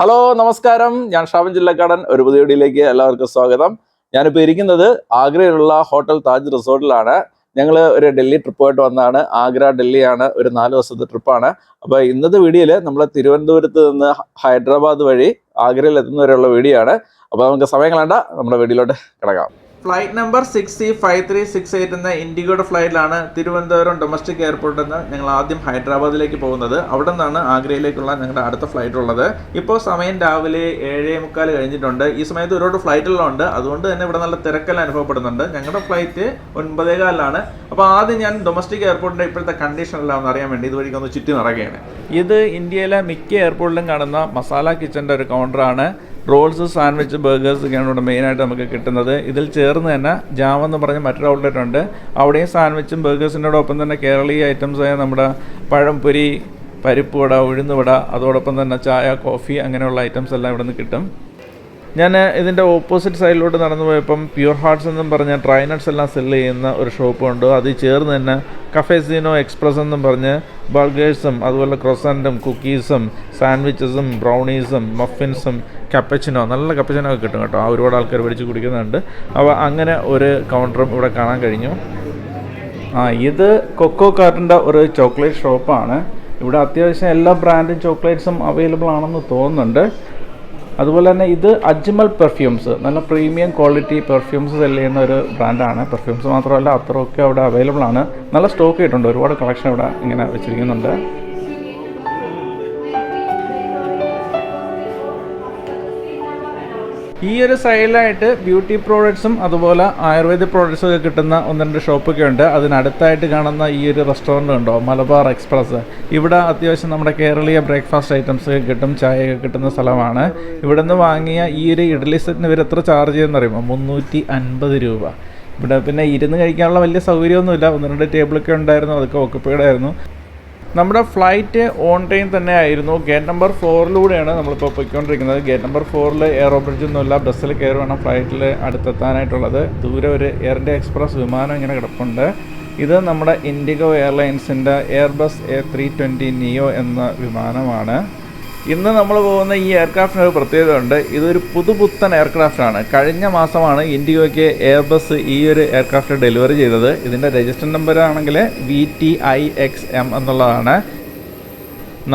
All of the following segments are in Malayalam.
ഹലോ നമസ്കാരം. ഞാൻ ഷാബൻ ജില്ലക്കാടൻ. ഒരു പുതിയ വീഡിയോയിലേക്ക് എല്ലാവർക്കും സ്വാഗതം. ഞാനിപ്പോൾ ഇരിക്കുന്നത് ആഗ്രയിലുള്ള ഹോട്ടൽ താജ് റിസോർട്ടിലാണ്. ഞങ്ങൾ ഒരു ഡൽഹി ട്രിപ്പ് ആയിട്ട് വന്നതാണ് ആഗ്ര ഡൽഹിയാണ് ഒരു നാല് ദിവസത്തെ ട്രിപ്പാണ് അപ്പോൾ ഇന്നത്തെ വീഡിയോയിൽ നമ്മൾ തിരുവനന്തപുരത്ത് നിന്ന് ഹൈദരാബാദ് വഴി ആഗ്രയിൽ എത്തുന്നവരെയുള്ള വീഡിയോ ആണ് അപ്പോൾ നമുക്ക് സമയം കളണ്ട നമ്മുടെ വീഡിയോയിലോട്ട് കിടക്കാം. Flight number six C five three six eight എന്ന ഇൻഡിഗോയുടെ ഫ്ലൈറ്റിലാണ് തിരുവനന്തപുരം ഡൊമസ്റ്റിക് എയർപോർട്ടിൽ നിന്ന് ഞങ്ങൾ ആദ്യം ഹൈദരാബാദിലേക്ക് പോകുന്നത്. അവിടെ നിന്നാണ് ആഗ്രയിലേക്കുള്ള ഞങ്ങളുടെ അടുത്ത ഫ്ലൈറ്റ് ഉള്ളത്. ഇപ്പോൾ സമയം രാവിലെ ഏഴേ മുക്കാൽ കഴിഞ്ഞിട്ടുണ്ട്. ഈ സമയത്ത് ഒരുപാട് ഫ്ലൈറ്റുകളുണ്ട് ഉണ്ട് അതുകൊണ്ട് തന്നെ ഇവിടെ നല്ല തിരക്കെല്ലാം അനുഭവപ്പെടുന്നുണ്ട്. ഞങ്ങളുടെ ഫ്ലൈറ്റ് ഒൻപതേകാലിലാണ്. അപ്പോൾ ആദ്യം ഞാൻ ഡൊമസ്റ്റിക് എയർപോർട്ടിന്റെ ഇപ്പോഴത്തെ കണ്ടീഷൻ എല്ലാം ഒന്ന് അറിയാൻ വേണ്ടി ഇതുവഴിക്ക് ഒന്ന് ചുറ്റി നടക്കുകയാണ്. ഇത് ഇന്ത്യയിലെ മിക്ക എയർപോർട്ടിലും കാണുന്ന മസാല കിച്ചന്റെ ഒരു കൗണ്ടറാണ് റോൾസ് സാൻഡ്വിച്ച് ബർഗേഴ്സ് ഒക്കെയാണ് ഇവിടെ മെയിനായിട്ട് നമുക്ക് കിട്ടുന്നത്. ഇതിൽ ചേർന്ന് തന്നെ ജാം എന്ന് പറഞ്ഞ മറ്റൊരു ഔട്ട്ലെറ്റ് ഉണ്ട്. അവിടെയും സാൻഡ്വിച്ചും ബർഗേഴ്സിന്റെ ഒപ്പം തന്നെ കേരളീയ ഐറ്റംസായ നമ്മുടെ പഴംപൊരി പരിപ്പ് വട ഉഴുന്ന് വട അതോടൊപ്പം തന്നെ ചായ കോഫി അങ്ങനെയുള്ള ഐറ്റംസ് എല്ലാം ഇവിടെ നിന്ന് കിട്ടും. ഞാൻ ഇതിന്റെ ഓപ്പോസിറ്റ് സൈഡിലോട്ട് നടന്നു പോയപ്പം പ്യൂർ ഹാർട്സ് എന്നും പറഞ്ഞ ഡ്രൈ നട്ട്സ് എല്ലാം സെല്ല് ചെയ്യുന്ന ഒരു ഷോപ്പ് ഉണ്ട്. അതിൽ ചേർന്ന് തന്നെ കഫേസിനോ എക്സ്പ്രസ് എന്നും പറഞ്ഞ് ബർഗേഴ്സും അതുപോലെ ക്രൊസന്റും കുക്കീസും സാൻഡ്വിച്ചസും ബ്രൗണീസും മഫിൻസും കപ്പച്ചിനോ നല്ല കപ്പച്ചിനോ കിട്ടും കേട്ടോ. ആ ഒരുപാട് ആൾക്കാർ പിടിച്ച് കുടിക്കുന്നുണ്ട്. അപ്പോൾ അങ്ങനെ ഒരു കൗണ്ടറും ഇവിടെ കാണാൻ കഴിഞ്ഞു. ആ ഇത് കൊക്കോ കാർട്ടിന്റെ ഒരു ചോക്ലേറ്റ് ഷോപ്പാണ്. ഇവിടെ അത്യാവശ്യം എല്ലാ ബ്രാൻഡും ചോക്ലേറ്റ്സും അവൈലബിൾ ആണെന്ന് തോന്നുന്നുണ്ട്. അതുപോലെ തന്നെ ഇത് അജ്മൽ പെർഫ്യൂംസ് നല്ല പ്രീമിയം ക്വാളിറ്റി പെർഫ്യൂംസ് സെല്ല് ചെയ്യുന്ന ഒരു ബ്രാൻഡാണ് പെർഫ്യൂംസ് മാത്രമല്ല അത്രയൊക്കെ അവിടെ അവൈലബിൾ ആണ്. നല്ല സ്റ്റോക്ക് കിട്ടുന്നുണ്ട് ഒരുപാട് കളക്ഷൻ ഇവിടെ ഇങ്ങനെ വെച്ചിരിക്കുന്നുണ്ട്. ഈ ഒരു സൈഡിലായിട്ട് ബ്യൂട്ടി പ്രോഡക്ട്സും അതുപോലെ ആയുർവേദ പ്രോഡക്ട്സും ഒക്കെ കിട്ടുന്ന ഒന്ന് രണ്ട് ഷോപ്പൊക്കെ ഉണ്ട്. അതിനടുത്തായിട്ട് കാണുന്ന ഈ ഒരു റെസ്റ്റോറന്റ് ഉണ്ടോ? മലബാർ എക്സ്പ്രസ്. ഇവിടെ അത്യാവശ്യം നമ്മുടെ കേരളീയ ബ്രേക്ക്ഫാസ്റ്റ് ഐറ്റംസ് ഒക്കെ കിട്ടും. ചായയൊക്കെ കിട്ടുന്ന സ്ഥലമാണ്. ഇവിടെ നിന്ന് വാങ്ങിയ ഈ ഒരു ഇഡ്ഡലി സെറ്റിന് ഇവർ എത്ര ചാർജ് ചെയ്യുമെന്ന് അറിയുമോ മുന്നൂറ്റി അൻപത് രൂപ. ഇവിടെ പിന്നെ ഇരുന്ന് കഴിക്കാനുള്ള വലിയ സൗകര്യമൊന്നുമില്ല. ഒന്ന് രണ്ട് ടേബിളൊക്കെ ഉണ്ടായിരുന്നു. അതൊക്കെ ഓക്കുപ്പൈഡ് ആയിരുന്നു. നമ്മുടെ ഫ്ലൈറ്റ് ഓൺ ടൈം തന്നെ ആയിരുന്നു ഗേറ്റ് നമ്പർ ഫോറിലൂടെയാണ് നമ്മളിപ്പോൾ പോയിക്കൊണ്ടിരിക്കുന്നത്. ഗേറ്റ് നമ്പർ ഫോറിൽ എയറോ ബ്രിഡ്ജ് ഒന്നുമില്ല. ബസ്സിൽ കയറി ഫ്ലൈറ്റിൽ അടുത്തെത്താനായിട്ടുള്ളത്. ദൂരെ ഒരു എയർ ഇന്ത്യ എക്സ്പ്രസ് വിമാനം ഇങ്ങനെ കിടപ്പുണ്ട്. ഇത് നമ്മുടെ IndiGo എയർലൈൻസിന്റെ Airbus A three twenty neo എന്ന വിമാനമാണ്. ഇന്ന് നമ്മൾ പോകുന്ന ഈ എയർക്രാഫ്റ്റിന് ഒരു പ്രത്യേകത ഉണ്ട്. ഇതൊരു പുതുപുത്തൻ എയർക്രാഫ്റ്റ് ആണ് കഴിഞ്ഞ മാസമാണ് ഇൻഡിഗോയ്ക്ക് എയർബസ് ഈ ഒരു എയർക്രാഫ്റ്റ് ഡെലിവറി ചെയ്തത്. ഇതിന്റെ രജിസ്റ്റർ നമ്പർ ആണെങ്കിൽ V T I X M എന്നുള്ളതാണ്.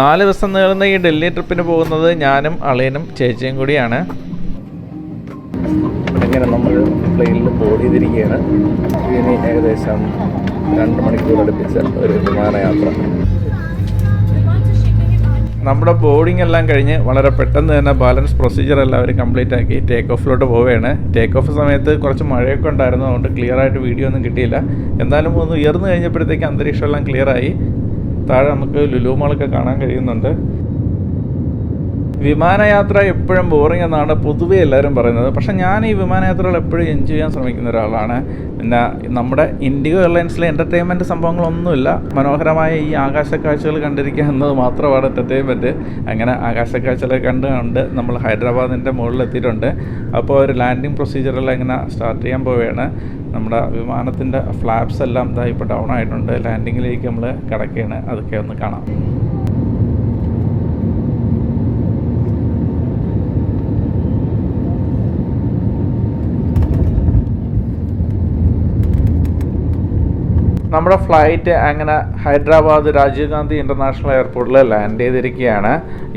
നാല് ദിവസം നീളുന്ന ഈ ഡൽഹി ട്രിപ്പിന് പോകുന്നത് ഞാനും അളിയനും ചേച്ചിയും കൂടിയാണ്. ഇങ്ങനെ നമ്മൾ പ്ലെയിനിൽ ബോർഡ് ചെയ്തിരിക്കുകയാണ്. ഇനി ഏകദേശം രണ്ട് മണിക്കൂർ അടുപ്പിച്ച ഒരു വിമാനയാത്ര. നമ്മുടെ ബോർഡിംഗ് എല്ലാം കഴിഞ്ഞ് വളരെ പെട്ടെന്ന് തന്നെ ബാലൻസ് പ്രൊസീജിയർ എല്ലാവരും കംപ്ലീറ്റ് ആക്കി ടേക്ക് ഓഫിലോട്ട് പോവുകയാണ്. ടേക്ക് ഓഫ് സമയത്ത് കുറച്ച് മഴയൊക്കെ ഉണ്ടായിരുന്നു അതുകൊണ്ട് ക്ലിയർ ആയിട്ട് വീഡിയോ ഒന്നും കിട്ടിയില്ല. എന്നാലും ഒന്ന് ഉയർന്നു കഴിഞ്ഞപ്പോഴത്തേക്ക് അന്തരീക്ഷം എല്ലാം ക്ലിയർ ആയി. താഴെ നമുക്ക് ലുലു മാളൊക്കെ കാണാൻ കഴിയുന്നുണ്ട്. വിമാനയാത്ര എപ്പോഴും ബോറിംഗ് എന്നാണ് പൊതുവേ എല്ലാവരും പറയുന്നത്. പക്ഷേ ഞാൻ ഈ വിമാനയാത്രകൾ എപ്പോഴും എൻജോയ് ചെയ്യാൻ ശ്രമിക്കുന്ന ഒരാളാണ്. പിന്നെ നമ്മുടെ ഇൻഡിഗോ എയർലൈൻസിലെ എന്റർടൈൻമെന്റ് സംഭവങ്ങളൊന്നുമില്ല. മനോഹരമായ ഈ ആകാശക്കാഴ്ചകൾ കണ്ടിരിക്കുക എന്നത് മാത്രമാണ് എന്റർടൈൻമെന്റ് അങ്ങനെ ആകാശക്കാഴ്ചകൾ കണ്ട് കണ്ട് നമ്മൾ ഹൈദരാബാദിന്റെ മുകളിലെത്തിയിട്ടുണ്ട്. അപ്പോൾ ഒരു ലാൻഡിങ് പ്രൊസീജിയറെല്ലാം ഇങ്ങനെ സ്റ്റാർട്ട് ചെയ്യാൻ പോവുകയാണ്. നമ്മുടെ വിമാനത്തിന്റെ ഫ്ലാപ്സ് എല്ലാം ഇതായി ഇപ്പോൾ ഡൗൺ ആയിട്ടുണ്ട്. ലാൻഡിങ്ങിലേക്ക് നമ്മൾ കിടക്കുകയാണ്. അതൊക്കെ ഒന്ന് കാണാം. നമ്മുടെ ഫ്ലൈറ്റ് അങ്ങനെ ഹൈദരാബാദ് രാജീവ് ഗാന്ധി ഇന്റർനാഷണൽ എയർപോർട്ടിൽ ലാൻഡ് ചെയ്തിരിക്കുകയാണ്.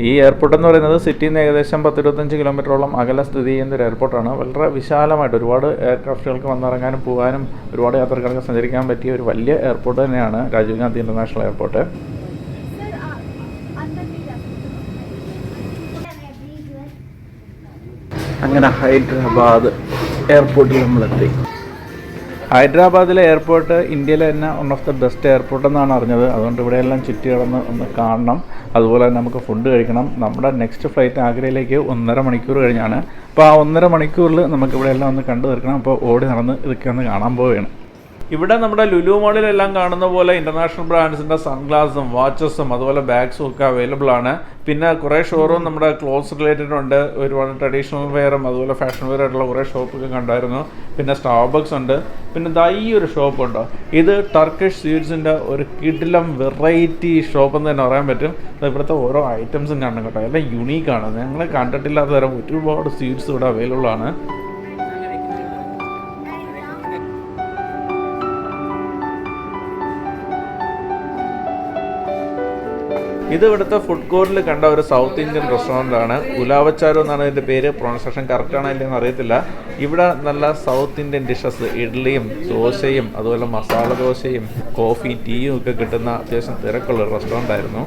ഈ എയർപോർട്ട് എന്ന് പറയുന്നത് സിറ്റിയിൽ നിന്ന് ഏകദേശം പത്ത് ഇരുപത്തഞ്ച് കിലോമീറ്ററോളം അകലെ സ്ഥിതി ചെയ്യുന്ന ഒരു എയർപോർട്ടാണ് വളരെ വിശാലമായിട്ട് ഒരുപാട് എയർക്രാഫ്റ്റുകൾക്ക് വന്നിറങ്ങാനും പോകാനും ഒരുപാട് യാത്രക്കാർക്ക് സഞ്ചരിക്കാൻ പറ്റിയ ഒരു വലിയ എയർപോർട്ട് തന്നെയാണ് രാജീവ് ഗാന്ധി ഇന്റർനാഷണൽ എയർപോർട്ട് അങ്ങനെ ഹൈദരാബാദ് എയർപോർട്ടിൽ നമ്മളെത്തി. ഹൈദരാബാദിലെ എയർപോർട്ട് ഇന്ത്യയിലെ തന്നെ one of the best airport എന്നാണ് അറിഞ്ഞത്. അതുകൊണ്ട് ഇവിടെയെല്ലാം ചുറ്റി കിടന്ന് ഒന്ന് കാണണം. അതുപോലെ തന്നെ നമുക്ക് ഫുഡ് കഴിക്കണം. നമ്മുടെ നെക്സ്റ്റ് ഫ്ലൈറ്റ് ആഗ്രയിലേക്ക് ഒന്നര മണിക്കൂർ കഴിഞ്ഞാണ്. അപ്പോൾ ആ ഒന്നര മണിക്കൂറിൽ നമുക്ക് ഇവിടെ എല്ലാം ഒന്ന് കണ്ടു തീർക്കണം. അപ്പോൾ ഓടി നടന്ന് ഇതൊക്കെ ഒന്ന് കാണാൻ പോവുകയാണ്. ഇവിടെ നമ്മുടെ ലുലു മോളിലെല്ലാം കാണുന്ന പോലെ ഇന്റർനാഷണൽ ബ്രാൻഡ്സിന്റെ സൺഗ്ലാസും വാച്ചസും അതുപോലെ ബാഗ്സും ഒക്കെ അവൈലബിൾ ആണ്. പിന്നെ കുറേ ഷോറൂം നമ്മുടെ ക്ലോത്ത്സ് റിലേറ്റഡ് ഉണ്ട്. ഒരുപാട് ട്രഡീഷണൽ വെയറും അതുപോലെ ഫാഷൻ വെയർ ആയിട്ടുള്ള കുറേ ഷോപ്പൊക്കെ കണ്ടായിരുന്നു. പിന്നെ സ്റ്റാർബക്സ് ഉണ്ട്. പിന്നെ ദാ ഈ ഒരു ഷോപ്പ് ഉണ്ടോ? ഇത് ടർക്കിഷ് സ്വീറ്റ്സിന്റെ ഒരു കിടിലം വെറൈറ്റി ഷോപ്പ് എന്ന് തന്നെ പറയാൻ പറ്റും. ഇവിടുത്തെ ഓരോ ഐറ്റംസും കാണണം കേട്ടോ. എല്ലാം യുണീക്കാണ് ഞങ്ങൾ കണ്ടിട്ടില്ലാത്ത തരം ഒരുപാട് സ്വീറ്റ്സ് ഇവിടെ അവൈലബിൾ ആണ്. ഇത് ഇവിടുത്തെ ഫുഡ് കോർട്ടിൽ കണ്ട ഒരു സൗത്ത് ഇന്ത്യൻ റെസ്റ്റോറന്റ് ആണ്. ഉലാവച്ചാരോ എന്നാണ് ഇതിന്റെ പേര്. പ്രൊണൗൺസിയേഷൻ കറക്റ്റ് ആണോ ഇല്ലെന്ന് അറിയത്തില്ല. ഇവിടെ നല്ല സൗത്ത് ഇന്ത്യൻ ഡിഷസ് ഇഡ്ഡലിയും ദോശയും അതുപോലെ മസാല ദോശയും കോഫി ടീയും ഒക്കെ കിട്ടുന്ന അത്യാവശ്യം തിരക്കുള്ള റെസ്റ്റോറന്റ് ആയിരുന്നു.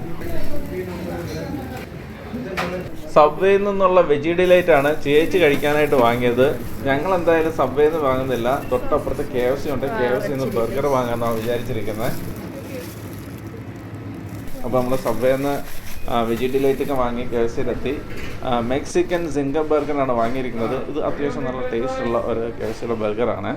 സബ്വേയിൽ നിന്നുള്ള വെജി ഡിലൈറ്റ് ആണ് ചേച്ചി കഴിക്കാനായിട്ട് വാങ്ങിയത്. ഞങ്ങൾ എന്തായാലും സബ്വേയിൽ നിന്ന് വാങ്ങുന്നില്ല. തൊട്ടപ്പുറത്ത് കെ എഫ് സി ഉണ്ട്. കെ എഫ് സി നിന്ന് ബർഗർ വാങ്ങാമെന്നാണ് വിചാരിച്ചിരിക്കുന്നത്. അപ്പോൾ നമ്മൾ സബ്വേന്ന് വെജി ഡിലൈറ്റ് ഒക്കെ വാങ്ങി കെ എഫ് സിയിലെത്തി മെക്സിക്കൻ സിംഗ ബർഗറാണ് വാങ്ങിയിരിക്കുന്നത്. ഇത് അത്യാവശ്യം നല്ല ടേസ്റ്റുള്ള ഒരു കെ എഫ് സിയുടെ ബർഗറാണ്.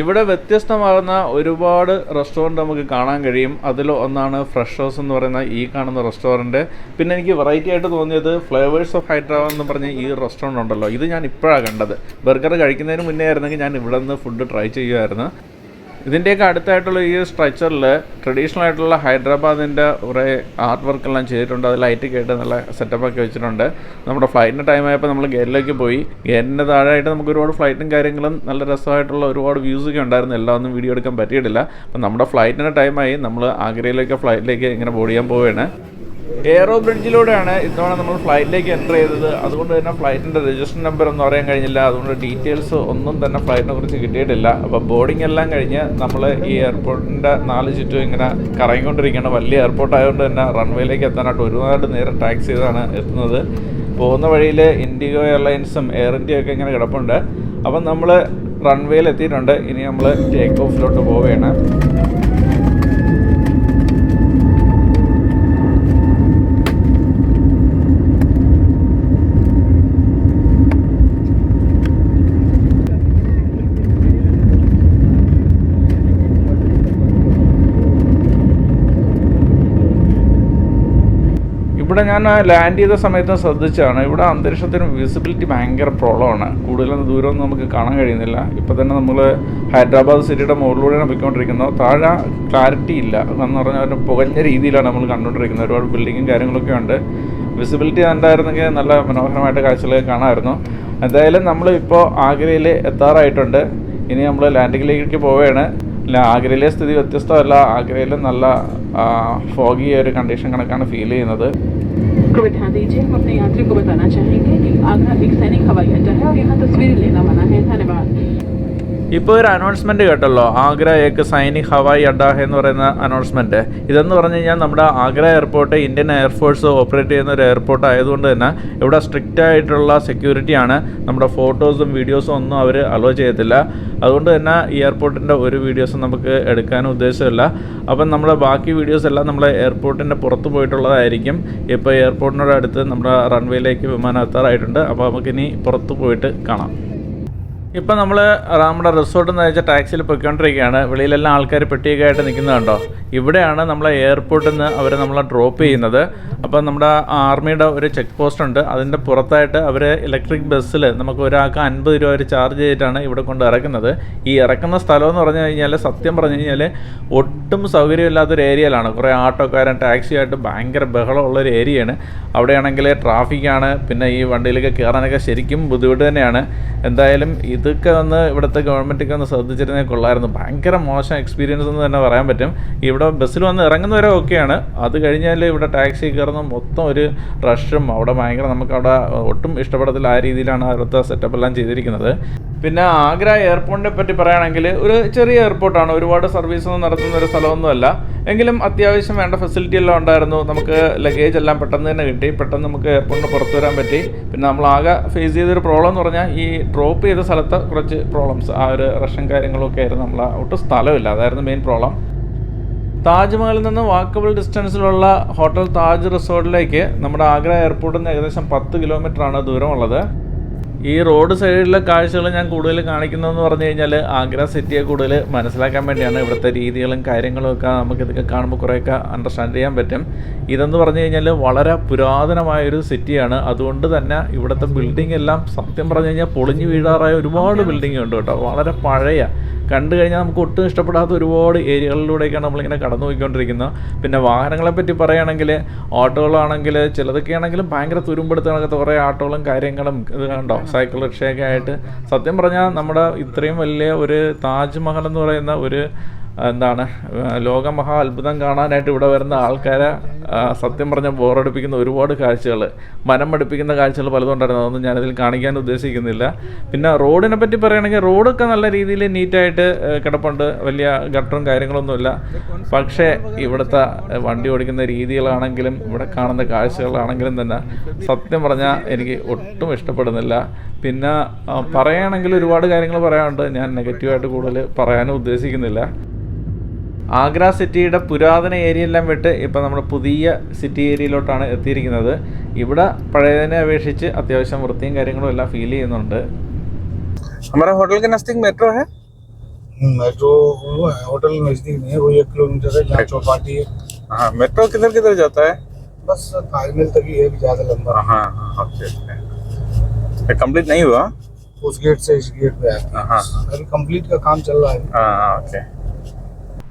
ഇവിടെ വ്യത്യസ്തമാകുന്ന ഒരുപാട് റെസ്റ്റോറന്റ് നമുക്ക് കാണാൻ കഴിയും. അതിൽ ഒന്നാണ് ഫ്രഷ് ഹൗസ് എന്ന് പറയുന്ന ഈ കാണുന്ന റെസ്റ്റോറന്റ് പിന്നെ എനിക്ക് വെറൈറ്റി ആയിട്ട് തോന്നിയത് ഫ്ലേവേഴ്സ് ഓഫ് ഹൈദരാബാദ് എന്ന് പറഞ്ഞ ഈ റെസ്റ്റോറന്റ് ഉണ്ടല്ലോ. ഇത് ഞാൻ ഇപ്പോഴാണ് കണ്ടത്. ബർഗർ കഴിക്കുന്നതിന് മുന്നേ ആയിരുന്നെങ്കിൽ ഞാൻ ഇവിടെ നിന്ന് ഫുഡ് ട്രൈ ചെയ്യുമായിരുന്നു ഇതിന്റെയൊക്കെ അടുത്തായിട്ടുള്ള ഈ സ്ട്രക്ചറിൽ ട്രഡീഷണൽ ആയിട്ടുള്ള ഹൈദരാബാദിന്റെ കുറേ ആർട്ട് വർക്കെല്ലാം ചെയ്തിട്ടുണ്ട്. അത് ലൈറ്റ് കേട്ട് നല്ല സെറ്റപ്പൊക്കെ വെച്ചിട്ടുണ്ട്. നമ്മുടെ ഫ്ലൈറ്റിന്റെ ടൈം ആയപ്പോൾ നമ്മൾ ഗേറ്റിലേക്ക് പോയി. ഗേറ്റിന്റെ താഴെയായിട്ട് നമുക്ക് ഒരുപാട് ഫ്ലൈറ്റും കാര്യങ്ങളും നല്ല രസമായിട്ടുള്ള ഒരുപാട് വ്യൂസൊക്കെ ഉണ്ടായിരുന്നു. എല്ലാം ഒന്നും വീഡിയോ എടുക്കാൻ പറ്റിയിട്ടില്ല. അപ്പം നമ്മുടെ ഫ്ലൈറ്റിന്റെ ടൈമായി നമ്മൾ ആഗ്രയിലേക്ക് ഫ്ലൈറ്റിലേക്ക് ഇങ്ങനെ ബോർഡ് ചെയ്യാൻ പോവുകയാണ് എയറോ ബ്രിഡ്ജിലൂടെയാണ് ഇത്തവണ നമ്മൾ ഫ്ലൈറ്റിലേക്ക് എന്റർ ചെയ്തത്. അതുകൊണ്ട് തന്നെ ഫ്ലൈറ്റിന്റെ രജിസ്റ്റർ നമ്പർ ഒന്നും അറിയാൻ കഴിഞ്ഞില്ല. അതുകൊണ്ട് ഡീറ്റെയിൽസ് ഒന്നും തന്നെ ഫ്ലൈറ്റിനെ കുറിച്ച് കിട്ടിയിട്ടില്ല. അപ്പോൾ ബോർഡിംഗ് എല്ലാം കഴിഞ്ഞ് നമ്മൾ ഈ എയർപോർട്ടിന്റെ നാല് ചുറ്റും ഇങ്ങനെ കറങ്ങിക്കൊണ്ടിരിക്കുകയാണ്. വലിയ എയർപോർട്ട് ആയതുകൊണ്ട് തന്നെ റൺവേയിലേക്ക് എത്താനായിട്ട് ഒരുപാട് നേരം ടാക്സി ചെയ്താണ് എത്തുന്നത്. പോകുന്ന വഴിയിൽ ഇൻഡിഗോ എയർലൈൻസും എയർ ഇന്ത്യയൊക്കെ ഇങ്ങനെ കിടപ്പുണ്ട്. അപ്പം നമ്മൾ റൺവേയിൽ എത്തിയിട്ടുണ്ട്. ഇനി നമ്മൾ ടേക്ക് ഓഫിലോട്ട് പോവുകയാണ്. ഇവിടെ ഞാൻ ലാൻഡ് ചെയ്ത സമയത്ത് ശ്രദ്ധിച്ചാണ് ഇവിടെ അന്തരീക്ഷത്തിന് വിസിബിലിറ്റി ഭയങ്കര പ്രോബ്ലമാണ് കൂടുതലും ദൂരമൊന്നും നമുക്ക് കാണാൻ കഴിയുന്നില്ല. ഇപ്പോൾ തന്നെ നമ്മൾ ഹൈദരാബാദ് സിറ്റിയുടെ മുകളിലൂടെയാണ് പോയിക്കൊണ്ടിരിക്കുന്നത്. താഴെ ക്ലാരിറ്റി ഇല്ല. എന്ന് പറഞ്ഞാൽ ഒരു പുകഞ്ഞ രീതിയിലാണ് നമ്മൾ കണ്ടുകൊണ്ടിരിക്കുന്നത്. ഒരുപാട് ബിൽഡിങ്ങും കാര്യങ്ങളൊക്കെ ഉണ്ട്. വിസിബിലിറ്റി ഉണ്ടായിരുന്നെങ്കിൽ നല്ല മനോഹരമായിട്ട് കാഴ്ചകളൊക്കെ കാണാമായിരുന്നു. എന്തായാലും നമ്മൾ ഇപ്പോൾ ആഗ്രയിൽ എത്താറായിട്ടുണ്ട്. ഇനി നമ്മൾ ലാൻഡിങ്ങിലേക്ക് പോവുകയാണ്. ആഗ്രയിലെ സ്ഥിതി വ്യത്യസ്തമല്ല. ആഗ്രയിൽ നല്ല ഫോഗി ഒരു കണ്ടീഷൻ കണക്കാണ് ഫീൽ ചെയ്യുന്നത്. को बिठा दीजिए। हम अपने यात्री को बताना चाहेंगे कि आगरा एक सैनिक हवाई अड्डा है और यहाँ तस्वीरें लेना मना है। धन्यवाद। ഇപ്പോൾ ഒരു അനൗൺസ്മെന്റ് കേട്ടല്ലോ. ആഗ്ര ഏക്ക് സൈനിക് ഹവായി അഡ്ഡ എന്ന് പറയുന്ന അനൗൺസ്മെന്റ് ഇതെന്ന് പറഞ്ഞു കഴിഞ്ഞാൽ നമ്മുടെ Agra airport Indian air force operate ചെയ്യുന്ന ഒരു എയർപോർട്ട് ആയതുകൊണ്ട് തന്നെ ഇവിടെ സ്ട്രിക്റ്റ് ആയിട്ടുള്ള സെക്യൂരിറ്റിയാണ് നമ്മുടെ ഫോട്ടോസും വീഡിയോസും ഒന്നും അവർ അലോ ചെയ്യത്തില്ല. അതുകൊണ്ട് തന്നെ ഈ എയർപോർട്ടിന്റെ ഒരു വീഡിയോസും നമുക്ക് എടുക്കാനും ഉദ്ദേശമില്ല. അപ്പം നമ്മുടെ ബാക്കി വീഡിയോസ് എല്ലാം നമ്മൾ എയർപോർട്ടിന്റെ പുറത്ത് പോയിട്ടുള്ളതായിരിക്കും. ഇപ്പോൾ എയർപോർട്ടിനോട് അടുത്ത് നമ്മുടെ റൺവേയിലേക്ക് വിമാനം എത്താറായിട്ടുണ്ട്. അപ്പോൾ നമുക്കിനി പുറത്ത് പോയിട്ട് കാണാം. ഇപ്പം നമ്മൾ നമ്മുടെ റിസോർട്ടിൽ നിന്ന് അയച്ച ടാക്സിയിൽ പൊയ്ക്കൊണ്ടിരിക്കുകയാണ്. വെളിയിലെല്ലാം ആൾക്കാർ പെട്ടിയൊക്കെ ആയിട്ട് നിൽക്കുന്നത് കണ്ടോ? ഇവിടെയാണ് നമ്മളെ എയർപോർട്ടിൽ നിന്ന് അവർ നമ്മളെ ഡ്രോപ്പ് ചെയ്യുന്നത്. അപ്പം നമ്മുടെ ആർമിയുടെ ഒരു ചെക്ക് പോസ്റ്റ് ഉണ്ട്. അതിന്റെ പുറത്തായിട്ട് അവർ ഇലക്ട്രിക് ബസ്സിൽ നമുക്ക് ഒരാൾക്ക് അൻപത് രൂപ അവർ ചാർജ് ചെയ്തിട്ടാണ് ഇവിടെ കൊണ്ട് ഇറക്കുന്നത്. ഈ ഇറക്കുന്ന സ്ഥലം എന്ന് പറഞ്ഞു കഴിഞ്ഞാൽ സത്യം പറഞ്ഞു കഴിഞ്ഞാൽ ഒട്ടും സൗകര്യമില്ലാത്തൊരു ഏരിയയിലാണ് കുറേ ആട്ടോക്കാരൻ ടാക്സിയായിട്ട് ഭയങ്കര ബഹളമുള്ള ഒരു ഏരിയയാണ് അവിടെയാണെങ്കിൽ ട്രാഫിക്കാണ് പിന്നെ ഈ വണ്ടിയിലൊക്കെ കയറാനൊക്കെ ശരിക്കും ബുദ്ധിമുട്ട് തന്നെയാണ്. എന്തായാലും ഇതൊക്കെ ഒന്ന് ഇവിടുത്തെ ഗവൺമെന്റൊക്കെ ഒന്ന് ശ്രദ്ധിച്ചിരുന്നേ കൊള്ളായിരുന്നു. ഭയങ്കര മോശം എക്സ്പീരിയൻസ് എന്ന് തന്നെ പറയാൻ പറ്റും. ഇവിടെ ബസ്സിൽ വന്ന് ഇറങ്ങുന്നവരെ ഓക്കെയാണ് അത് കഴിഞ്ഞാൽ ഇവിടെ ടാക്സി കയറുന്ന മൊത്തം ഒരു റഷും അവിടെ ഭയങ്കര നമുക്ക് അവിടെ ഒട്ടും ഇഷ്ടപ്പെടത്തില്ല ആ രീതിയിലാണ് അവിടുത്തെ സെറ്റപ്പ് എല്ലാം ചെയ്തിരിക്കുന്നത്. പിന്നെ ആഗ്ര എയർപോർട്ടിനെ പറ്റി പറയുകയാണെങ്കിൽ ഒരു ചെറിയ എയർപോർട്ടാണ് ഒരുപാട് സർവീസ് ഒന്നും നടത്തുന്ന ഒരു സ്ഥലമൊന്നുമല്ല എങ്കിലും അത്യാവശ്യം വേണ്ട ഫെസിലിറ്റി എല്ലാം ഉണ്ടായിരുന്നു. നമുക്ക് ലഗേജ് എല്ലാം പെട്ടെന്ന് തന്നെ കിട്ടി. പെട്ടെന്ന് നമുക്ക് എയർപോർട്ടിന് പുറത്തു വരാൻ പറ്റി. പിന്നെ നമ്മൾ ആകെ ഫേസ് ചെയ്തൊരു പ്രോബ്ലം എന്ന് പറഞ്ഞാൽ ഈ ഡ്രോപ്പ് ചെയ്ത സ്ഥലത്ത് കുറച്ച് പ്രോബ്ലംസ് ആ ഒരു റഷൻ കാര്യങ്ങളൊക്കെ ആയിരുന്നു. നമ്മൾ ഒട്ടും സ്ഥലമില്ല. അതായിരുന്നു മെയിൻ പ്രോബ്ലം താജ്മഹലിൽ നിന്ന് വാക്കബിൾ ഡിസ്റ്റൻസിലുള്ള ഹോട്ടൽ താജ് റിസോർട്ടിലേക്ക് നമ്മുടെ ആഗ്ര എയർപോർട്ടിൽ നിന്ന് ഏകദേശം പത്ത് കിലോമീറ്ററാണ് ദൂരമുള്ളത്. ഈ റോഡ് സൈഡിലെ കാഴ്ചകൾ ഞാൻ കൂടുതൽ കാണിക്കുന്നതെന്ന് പറഞ്ഞു കഴിഞ്ഞാൽ ആഗ്ര സിറ്റിയെ കൂടുതൽ മനസ്സിലാക്കാൻ വേണ്ടിയാണ് ഇവിടുത്തെ രീതികളും കാര്യങ്ങളും ഒക്കെ നമുക്ക് ഇതൊക്കെ കാണുമ്പോൾ കുറേയൊക്കെ അണ്ടർസ്റ്റാൻഡ് ചെയ്യാൻ പറ്റും. ഇതെന്ന് പറഞ്ഞു കഴിഞ്ഞാൽ വളരെ പുരാതനമായൊരു സിറ്റിയാണ്. അതുകൊണ്ട് തന്നെ ഇവിടുത്തെ ബിൽഡിംഗ് എല്ലാം സത്യം പറഞ്ഞു കഴിഞ്ഞാൽ പൊളിഞ്ഞു വീഴാറായ ഒരുപാട് ബിൽഡിംഗ് ഉണ്ട് കേട്ടോ. വളരെ പഴയ. കണ്ടു കഴിഞ്ഞാൽ നമുക്ക് ഒട്ടും ഇഷ്ടപ്പെടാത്ത ഒരുപാട് ഏരിയകളിലൂടെയൊക്കെയാണ് നമ്മളിങ്ങനെ കടന്നു പോയിക്കൊണ്ടിരിക്കുന്നത് പിന്നെ വാഹനങ്ങളെ പറ്റി പറയുകയാണെങ്കിൽ ഓട്ടോകളാണെങ്കിൽ ചിലതൊക്കെ ആണെങ്കിലും ഭയങ്കര തുരുമ്പെടുത്ത കുറേ ഓട്ടോകളും കാര്യങ്ങളും ഇത് കണ്ടോ? സൈക്കിൾ റിക്ഷയൊക്കെ ആയിട്ട് സത്യം പറഞ്ഞാൽ നമ്മുടെ ഇത്രയും വലിയ ഒരു താജ്മഹൽ എന്ന് പറയുന്ന ഒരു എന്താണ് ലോക മഹാ അത്ഭുതം കാണാനായിട്ട് ഇവിടെ വരുന്ന ആൾക്കാരെ സത്യം പറഞ്ഞ ബോറടിപ്പിക്കുന്ന ഒരുപാട് കാഴ്ചകൾ മനം പഠിപ്പിക്കുന്ന കാഴ്ചകൾ പലതും ഉണ്ടായിരുന്നു അതൊന്നും ഞാനതിൽ കാണിക്കാൻ ഉദ്ദേശിക്കുന്നില്ല. പിന്നെ റോഡിനെ പറ്റി പറയുകയാണെങ്കിൽ റോഡൊക്കെ നല്ല രീതിയിൽ നീറ്റായിട്ട് കിടപ്പുണ്ട്. വലിയ ഗട്ടറും കാര്യങ്ങളൊന്നുമില്ല. പക്ഷേ ഇവിടുത്തെ വണ്ടി ഓടിക്കുന്ന രീതികളാണെങ്കിലും ഇവിടെ കാണുന്ന കാഴ്ചകളാണെങ്കിലും തന്നെ സത്യം പറഞ്ഞാൽ എനിക്ക് ഒട്ടും ഇഷ്ടപ്പെടുന്നില്ല. പിന്നെ പറയുകയാണെങ്കിൽ ഒരുപാട് കാര്യങ്ങൾ പറയാനുണ്ട്. ഞാൻ നെഗറ്റീവായിട്ട് കൂടുതൽ പറയാനും ഉദ്ദേശിക്കുന്നില്ല. ആഗ്ര സിറ്റിയുടെ പുരാതന ഏരിയ എല്ലാം വിട്ട് ഇപ്പം നമ്മൾ പുതിയ സിറ്റി ഏരിയയിലോട്ടാണ് എത്തിയിരിക്കുന്നത് ഇവിടെ പഴയതിനെ അപേക്ഷിച്ച് അത്യാവശ്യം വൃത്തിയും കാര്യങ്ങളും എല്ലാം ഫീൽ ചെയ്യുന്നുണ്ട് हमारा होटल के नजदीक मेट्रो है मेट्रो वो है होटल नजदीक नहीं है वो एक किलोमीटर है जहाँ चौपाटी है हाँ मेट्रो किधर किधर जाता है बस ताजमहल तक ही है कि ज्यादा लंबा हाँ हाँ ओके कंप्लीट नहीं हुआ उस गेट से इस गेट पे आती है हाँ अभी कंप्लीट का काम चल रहा है हाँ हाँ ओके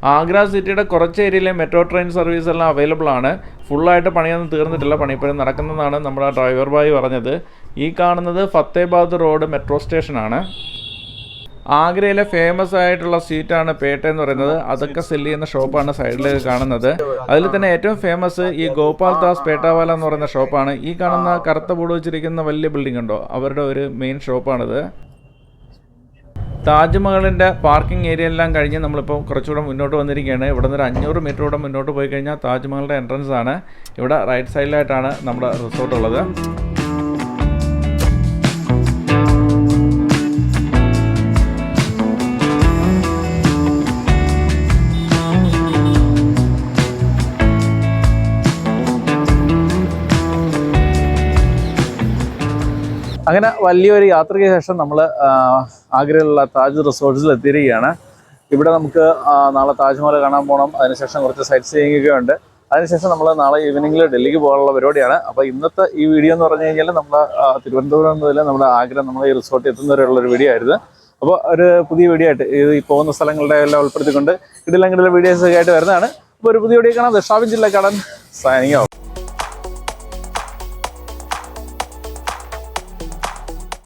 ആഗ്ര സിറ്റിയുടെ കുറച്ച് ഏരിയയിലെ മെട്രോ ട്രെയിൻ സർവീസ് എല്ലാം അവൈലബിൾ ആണ്. ഫുള്ളായിട്ട് പണിയൊന്നും തീർന്നിട്ടില്ല. പണി ഇപ്പോഴും നടക്കുന്നതാണ് നമ്മുടെ ഡ്രൈവർ ബായി പറഞ്ഞത്. ഈ കാണുന്നത് ഫത്തേബാദ് റോഡ് മെട്രോ സ്റ്റേഷനാണ്. ആഗ്രയിലെ ഫേമസ് ആയിട്ടുള്ള സീറ്റാണ് പേട്ട എന്ന് പറയുന്നത്. അതൊക്കെ സെല്ല് ചെയ്യുന്ന ഷോപ്പാണ് സൈഡിൽ കാണുന്നത്. അതിൽ തന്നെ ഏറ്റവും ഫേമസ് ഈ ഗോപാൽ ദാസ് പേട്ടാവാല എന്ന് പറയുന്ന ഷോപ്പാണ് ഈ കാണുന്ന കറുത്ത ബോർഡ് വെച്ചിരിക്കുന്ന വലിയ ബിൽഡിംഗ് ഉണ്ടോ? അവരുടെ ഒരു മെയിൻ ഷോപ്പാണിത് താജ്മഹലിന്റെ പാർക്കിംഗ് ഏരിയ എല്ലാം കഴിഞ്ഞ് നമ്മളിപ്പോൾ കുറച്ചുകൂടെ മുന്നോട്ട് വന്നിരിക്കുകയാണ്. ഇവിടെ നിന്ന് ഒരു അഞ്ഞൂറ് മീറ്റർ കൂടെ മുന്നോട്ട് പോയി കഴിഞ്ഞാൽ താജ്മഹലിന്റെ എൻട്രൻസ് ആണ്. ഇവിടെ റൈറ്റ് സൈഡിലായിട്ടാണ് നമ്മുടെ റിസോർട്ട് ഉള്ളത്. അങ്ങനെ വലിയൊരു യാത്രയ്ക്ക് ശേഷം നമ്മൾ ആഗ്രയിലുള്ള താജ് റിസോർട്ട്സിൽ എത്തിയിരിക്കുകയാണ്. ഇവിടെ നമുക്ക് നാളെ താജ്മഹൽ കാണാൻ പോകണം അതിനുശേഷം കുറച്ച് സൈറ്റ് സീയിങ് ഒക്കെ ഉണ്ട്. അതിനുശേഷം നമ്മൾ നാളെ ഈവനിങ്ങിൽ ഡൽഹിക്ക് പോകാനുള്ള പരിപാടിയാണ്. അപ്പോൾ ഇന്നത്തെ ഈ വീഡിയോ എന്ന് പറഞ്ഞു കഴിഞ്ഞാൽ നമ്മൾ തിരുവനന്തപുരം മുതൽ നമ്മുടെ ആഗ്ര നമ്മൾ ഈ റിസോർട്ട് എത്തുന്നവരെയുള്ള ഒരു വീഡിയോ ആയിരുന്നു. അപ്പോൾ ഒരു പുതിയ വീഡിയോ ആയിട്ട് ഈ പോകുന്ന സ്ഥലങ്ങളുടെ എല്ലാം ഉൾപ്പെടുത്തിക്കൊണ്ട് ഇതിലെങ്കിലും വീഡിയോസ് ഒക്കെ ആയിട്ട് വരുന്നതാണ്. അപ്പോൾ ഒരു പുതിയ വീഡിയോ കാണാം. ജില്ല ജില്ലക്കാടൻ സൈനിങ് ഓഫ്